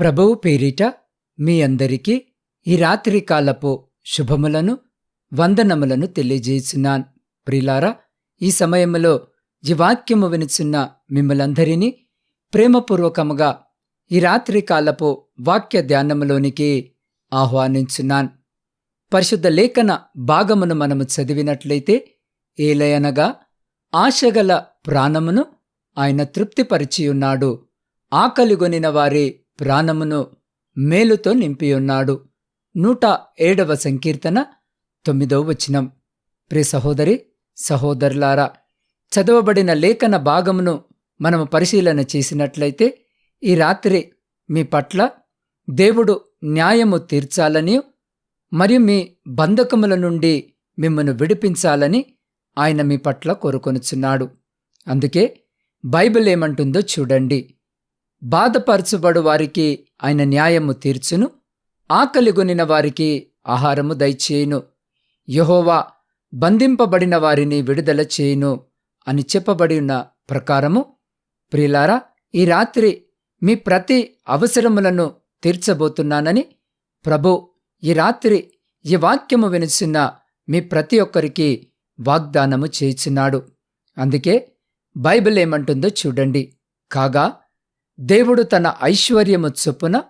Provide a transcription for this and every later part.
ప్రభువు పేరిట మీ అందరికీ ఈ రాత్రి కాలపు శుభములను వందనములను తెలియజేసినాన్. ప్రిలారా ఈ సమయంలో ఈ వాక్యము వినిచున్న మిమ్మలందరినీ ప్రేమపూర్వకముగా ఈ రాత్రి కాలపు వాక్య ధ్యానములోనికి ఆహ్వానించున్నాన్. పరిశుద్ధ లేఖన భాగమును మనము చదివినట్లయితే ఏలయనగా ఆశగల ప్రాణమును ఆయన తృప్తిపరిచియున్నాడు. ఆకలిగొనిన వారి ప్రాణమును మేలుతో నింపియున్నాడు. నూట ఏడవ సంకీర్తన తొమ్మిదవ వచనం. ప్రి సహోదరి సహోదరులారా చదవబడిన లేఖన భాగమును మనము పరిశీలన చేసినట్లయితే ఈ రాత్రి మీ పట్ల దేవుడు న్యాయము తీర్చాలని మరియు మీ బంధకముల నుండి మిమ్మను విడిపించాలని ఆయన మీ పట్ల కోరుకొనుచున్నాడు. అందుకే బైబిల్ ఏమంటుందో చూడండి. బాధపరచుబడు వారికి ఆయన న్యాయము తీర్చును. ఆకలిగొనిన వారికి ఆహారము దయచేయును. యహోవా బంధింపబడిన వారిని విడుదల చేయును అని చెప్పబడి ఉన్న ప్రకారము ప్రిలారా ఈ రాత్రి మీ ప్రతి అవసరములను తీర్చబోతున్నానని ప్రభు ఈ రాత్రి ఈ వాక్యము వినిచున్న మీ ప్రతి ఒక్కరికి వాగ్దానము చేయుచున్నాడు. అందుకే బైబిల్ ఏమంటుందో చూడండి. కాగా దేవుడు తన ఐశ్వర్యము చొప్పున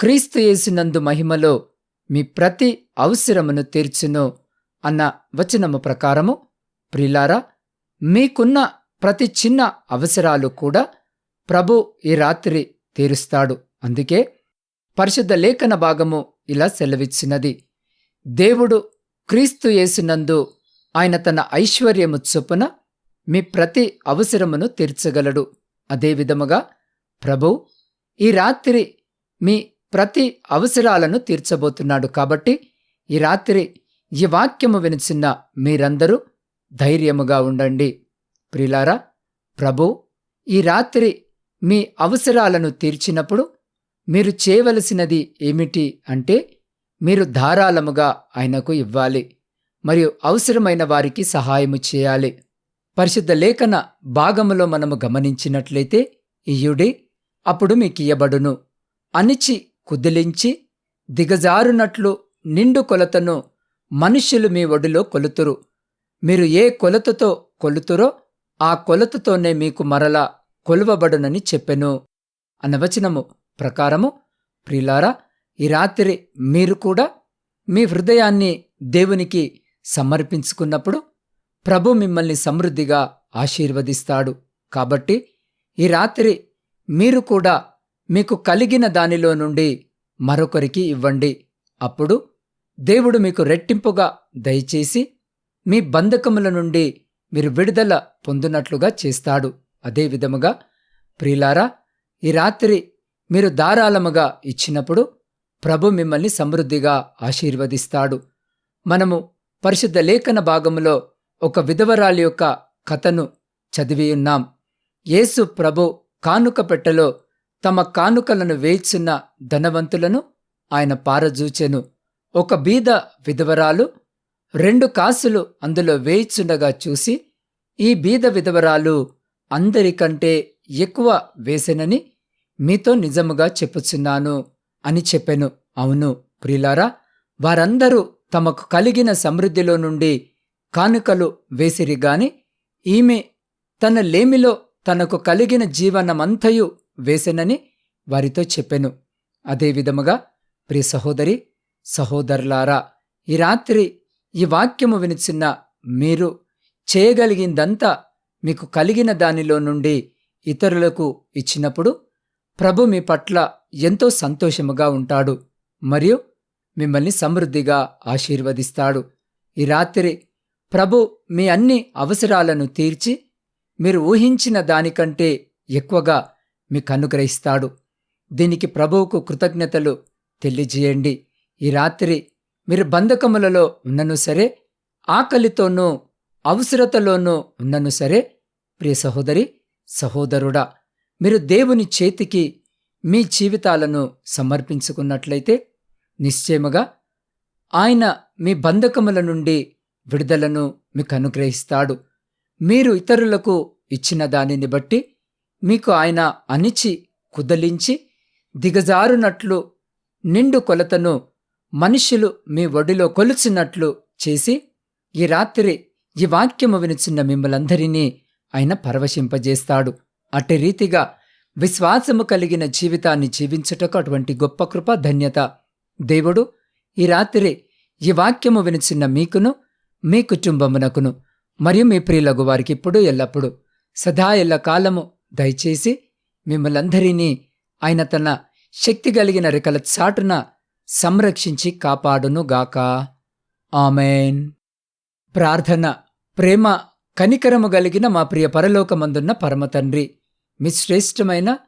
క్రీస్తు యేసునందు మహిమలో మీ ప్రతి అవసరమును తీర్చును అన్న వచనము ప్రకారము ప్రిలారా మీకున్న ప్రతి చిన్న అవసరాలు కూడా ప్రభు ఈ రాత్రి తీరుస్తాడు. అందుకే పరిశుద్ధ లేఖన భాగము ఇలా సెలవిచ్చినది. దేవుడు క్రీస్తు యేసునందు ఆయన తన ఐశ్వర్యము చొప్పున మీ ప్రతి అవసరమును తీర్చగలడు. అదేవిధముగా ప్రభు ఈ రాత్రి మీ ప్రతి అవసరాలను తీర్చబోతున్నాడు కాబట్టి ఈ రాత్రి ఈ వాక్యము వినిచిన్న మీరందరూ ధైర్యముగా ఉండండి. ప్రిలారా ప్రభు ఈ రాత్రి మీ అవసరాలను తీర్చినప్పుడు మీరు చేయవలసినది ఏమిటి అంటే మీరు ధారాళముగా ఆయనకు ఇవ్వాలి మరియు అవసరమైన వారికి సహాయము చేయాలి. పరిశుద్ధ లేఖన భాగములో మనము గమనించినట్లయితే ఈయుడి అప్పుడు మీకియ్యబడును. అణిచి కుదిలించి దిగజారునట్లు నిండు కొలతను మనుష్యులు మీ ఒడిలో కొలుతురు. మీరు ఏ కొలతతో కొలుతురో ఆ కొలతతోనే మీకు మరలా కొలువబడునని చెప్పెను. అనవచనము ప్రకారము ప్రిలారా ఈ రాత్రి మీరు కూడా మీ హృదయాన్ని దేవునికి సమర్పించుకున్నప్పుడు ప్రభు మిమ్మల్ని సమృద్ధిగా ఆశీర్వదిస్తాడు. కాబట్టి ఈ రాత్రి మీరు కూడా మీకు కలిగిన దానిలో నుండి మరొకరికి ఇవ్వండి. అప్పుడు దేవుడు మీకు రెట్టింపుగా దయచేసి మీ బంధకముల నుండి మీరు విడుదల పొందినట్లుగా చేస్తాడు. అదేవిధముగా ప్రియులారా ఈ రాత్రి మీరు ధారాళముగా ఇచ్చినప్పుడు ప్రభు మిమ్మల్ని సమృద్ధిగా ఆశీర్వదిస్తాడు. మనము పరిశుద్ధ లేఖన భాగములో ఒక విధవరాలి యొక్క కథను చదివి ఉన్నాం. యేసు ప్రభు కానుక పెట్టెలో తమ కానుకలను వేయిచున్న ధనవంతులను ఆయన పారజూచెను. ఒక బీద విధవరాలు రెండు కాసులు అందులో వేయిచుండగా చూసి ఈ బీద విధవరాలు అందరికంటే ఎక్కువ వేసెనని మీతో నిజముగా చెప్పుచున్నాను అని చెప్పెను. అవును ప్రిలారా వారందరూ తమకు కలిగిన సమృద్ధిలో నుండి కానుకలు వేసిరిగాని ఈమె తన లేమిలో తనకు కలిగిన జీవనమంతయు వేసెనని వారితో చెప్పెను. అదేవిధముగా ప్రియ సహోదరి సహోదరులారా ఈ రాత్రి ఈ వాక్యము వినిచిన్న మీరు చేయగలిగిందంతా మీకు కలిగిన దానిలో నుండి ఇతరులకు ఇచ్చినప్పుడు ప్రభు మీ పట్ల ఎంతో సంతోషముగా ఉంటాడు మరియు మిమ్మల్ని సమృద్ధిగా ఆశీర్వదిస్తాడు. ఈ రాత్రి ప్రభు మీ అన్ని అవసరాలను తీర్చి మీరు ఊహించిన దానికంటే ఎక్కువగా మీకు అనుగ్రహిస్తాడు. దీనికి ప్రభువుకు కృతజ్ఞతలు తెలియజేయండి. ఈ రాత్రి మీరు బంధకములలో ఉన్నను సరే ఆకలితోనూ అవసరతలోనూ ఉన్నను సరే ప్రియ సహోదరి సహోదరుడా మీరు దేవుని చేతికి మీ జీవితాలను సమర్పించుకున్నట్లయితే నిశ్చయముగా ఆయన మీ బంధకముల నుండి విడుదలను మీకు అనుగ్రహిస్తాడు. మీరు ఇతరులకు ఇచ్చిన దానిని బట్టి మీకు ఆయన అణిచి కుదలించి దిగజారునట్లు నిండు కొలతను మనుషులు మీ ఒడిలో కొలుచున్నట్లు చేసి ఈ రాత్రి ఈ వాక్యము వినుచున్న మిమ్మలందరినీ ఆయన పరవశింపజేస్తాడు. అట్టి రీతిగా విశ్వాసము కలిగిన జీవితాన్ని జీవించుటకు అటువంటి గొప్ప కృప ధన్యత. దేవుడు ఈ రాత్రి ఈ వాక్యము వినుచున్న మీకును మీ కుటుంబమునకును మరియు మీ ప్రియులగు వారికి ఇప్పుడు ఎల్లప్పుడు సదా ఎల్ల కాలము దయచేసి మిమ్మలందరినీ ఆయన తన శక్తి కలిగిన రెక్కల చాటున సంరక్షించి కాపాడును గాక ఆమెన్. ప్రార్థన ప్రేమ కనికరము కలిగిన మా ప్రియ పరలోకమందున్న పరమతండ్రి మీ శ్రేష్టమైన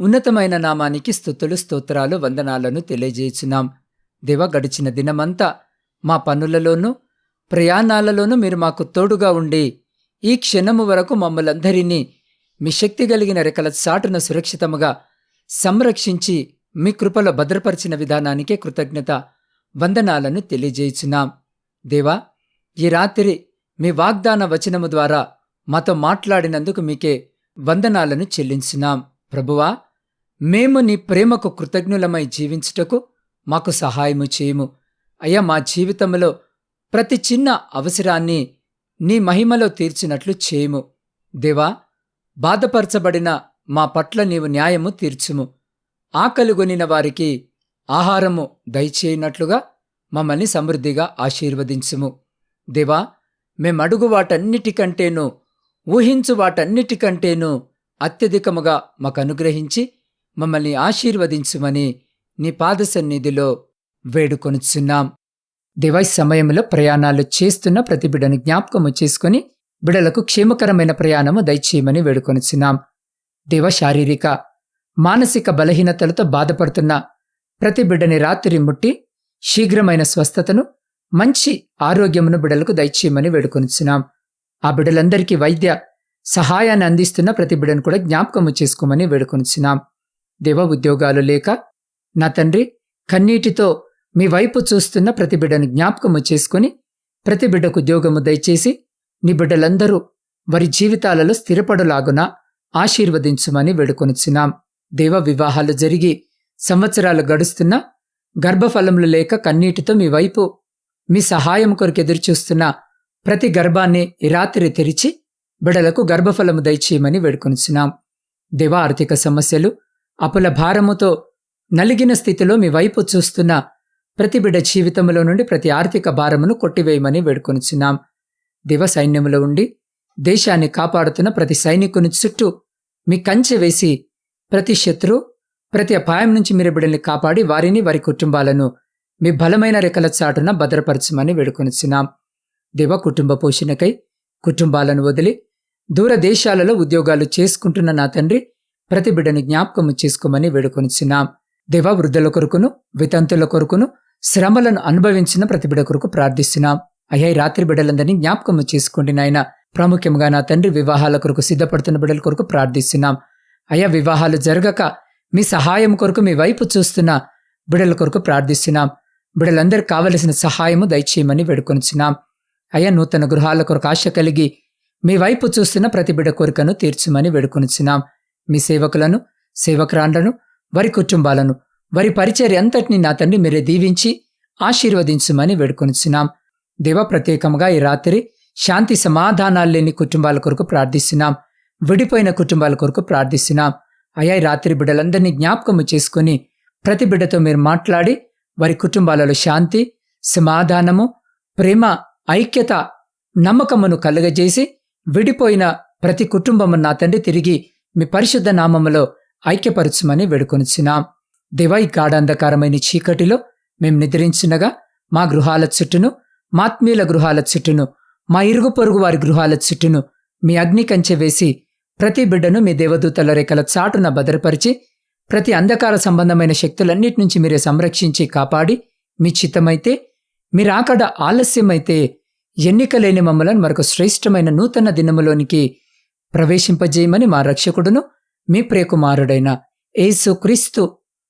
ఉన్నతమైన నామానికి స్థుతులు స్తోత్రాలు వందనాలను తెలియజేయుచున్నాం. దేవ గడిచిన దినమంతా మా పనులలోనూ ప్రయాణాలలోనూ మీరు మాకు తోడుగా ఉండి ఈ క్షణము వరకు మమ్మలందరినీ మీ శక్తి కలిగిన రెక్కల చాటున సురక్షితముగా సంరక్షించి మీ కృపలో భద్రపరిచిన విధానానికే కృతజ్ఞత వందనాలను తెలియజేయుచున్నాం. దేవా ఈ రాత్రి మీ వాగ్దాన వచనము ద్వారా మాతో మాట్లాడినందుకు మీకే వందనాలను చెల్లించున్నాం. ప్రభువా మేము నీ ప్రేమకు కృతజ్ఞులమై జీవించుటకు మాకు సహాయము చేయము. అయ్యా మా జీవితంలో ప్రతి చిన్న అవసరాన్ని నీ మహిమలో తీర్చినట్లు చేయము. దేవా బాధపరచబడిన మా పట్ల నీవు న్యాయము తీర్చుము. ఆకలిగొనిన వారికి ఆహారము దయచేయనట్లుగా మమ్మల్ని సమృద్ధిగా ఆశీర్వదించుము. దేవా మేమడుగు వాటన్నిటికంటేనూ ఊహించు వాటన్నిటికంటేనూ అత్యధికముగా మాకు అనుగ్రహించి మమ్మల్ని ఆశీర్వదించుమని నీ పాద సన్నిధిలో వేడుకొనుచున్నాం. దివై సమయంలో ప్రయాణాలు చేస్తున్న ప్రతిబిడను జ్ఞాపకము చేసుకుని బిడలకు క్షేమకరమైన ప్రయాణము దయచేయమని వేడుకొనుచున్నాం. దేవ శారీరక మానసిక బలహీనతలతో బాధపడుతున్న ప్రతి బిడ్డని రాత్రి ముట్టి శీఘ్రమైన స్వస్థతను మంచి ఆరోగ్యమును బిడలకు దయచేయమని వేడుకొనుచున్నాం. ఆ బిడ్డలందరికీ వైద్య సహాయాన్ని అందిస్తున్న ప్రతి బిడ్డను కూడా జ్ఞాపకము చేసుకోమని వేడుకొనుచున్నాం. దేవ ఉద్యోగాలు లేక నా తండ్రి కన్నీటితో మీ వైపు చూస్తున్న ప్రతి బిడ్డను జ్ఞాపకము చేసుకుని ప్రతి బిడ్డకు ఉద్యోగము దయచేసి నీ బిడ్డలందరూ వారి జీవితాలలో స్థిరపడులాగున ఆశీర్వదించుమని వేడుకొనుచున్నాం. దేవ వివాహాలు జరిగి సంవత్సరాలు గడుస్తున్నా గర్భఫలములు లేక కన్నీటితో మీ వైపు మీ సహాయం కొరకు ఎదురుచూస్తున్న ప్రతి గర్భాన్ని రాత్రి తెరిచి బిడలకు గర్భఫలము దయచేయమని వేడుకొనుచున్నాం. దేవ ఆర్థిక సమస్యలు అపుల భారముతో నలిగిన స్థితిలో మీ వైపు చూస్తున్న ప్రతి బిడ్డ జీవితంలో నుండి ప్రతి ఆర్థిక భారమును కొట్టివేయమని వేడుకొనిచున్నాం. దివ సైన్యములో ఉండి దేశాన్ని కాపాడుతున్న ప్రతి సైనికుని చుట్టూ మీ కంచె వేసి ప్రతి శత్రు ప్రతి అపాయం నుంచి మీరు బిడ్డల్ని కాపాడి వారిని వారి కుటుంబాలను మీ బలమైన రెక్కల చాటున భద్రపరచమని వేడుకొనిచున్నాం. దివ కుటుంబ పోషణకై కుటుంబాలను వదిలి దూర దేశాలలో ఉద్యోగాలు చేసుకుంటున్న నా తండ్రి ప్రతి బిడ్డని జ్ఞాపకము చేసుకోమని వేడుకొనిచున్నాం. దివ వృద్ధుల కొరకును వితంతుల కొరకును శ్రమలను అనుభవించిన ప్రతి బిడ కొరకు ప్రార్థిస్తున్నాం. అయ్యా రాత్రి బిడ్డలందరినీ జ్ఞాపకము చేసుకోండి నాయన. ప్రాముఖ్యంగా నా తండ్రి వివాహాల కొరకు సిద్ధపడుతున్న బిడ్డల కొరకు ప్రార్థిస్తున్నాం. అయ్యా వివాహాలు జరగక మీ సహాయం కొరకు మీ వైపు చూస్తున్న బిడల కొరకు ప్రార్థిస్తున్నాం. బిడలందరికి కావలసిన సహాయము దయచేయమని వేడుకొనిచున్నాం. అయ్యా నూతన గృహాల కొరకు ఆశ కలిగి మీ వైపు చూస్తున్న ప్రతి బిడ కోరికను తీర్చుమని వేడుకొనిచున్నాం. మీ సేవకులను సేవకురాండ్లను వారి కుటుంబాలను వారి పరిచర్య అంతటిని నా తండ్రి మీరే దీవించి ఆశీర్వదించుమని వేడుకొనిచున్నాం. దేవ ప్రత్యేకంగా ఈ రాత్రి శాంతి సమాధానాలు లేని కుటుంబాల కొరకు ప్రార్థిస్తున్నాం. విడిపోయిన కుటుంబాల కొరకు ప్రార్థిస్తున్నాం. అయ్యా రాత్రి బిడ్డలందరినీ జ్ఞాపకము చేసుకుని ప్రతి బిడ్డతో మీరు మాట్లాడి వారి కుటుంబాలలో శాంతి సమాధానము ప్రేమ ఐక్యత నమ్మకమును కలుగజేసి విడిపోయిన ప్రతి కుటుంబము నా తండ్రి తిరిగి మీ పరిశుద్ధ నామములో ఐక్యపరచుమని వేడుకొనిచున్నాం. దివై గాఢాంధకారమైన చీకటిలో మేం నిద్రించినగా మా గృహాల చుట్టూను మాత్మీయుల గృహాల చుట్టూను మా ఇరుగు పొరుగు వారి గృహాల చుట్టూను మీ అగ్ని కంచె వేసి ప్రతి బిడ్డను మీ దేవదూతల రేఖల చాటున భద్రపరిచి ప్రతి అంధకార సంబంధమైన శక్తులన్నిటి నుంచి మీరే సంరక్షించి కాపాడి మీ చిత్తమైతే మీరాకడ ఆలస్యమైతే ఎన్నికలేని మమ్మలను మరొక శ్రేష్టమైన నూతన దినములోనికి ప్రవేశింపజేయమని మా రక్షకుడును మీ ప్రియకుమారుడైన ఏసు క్రీస్తు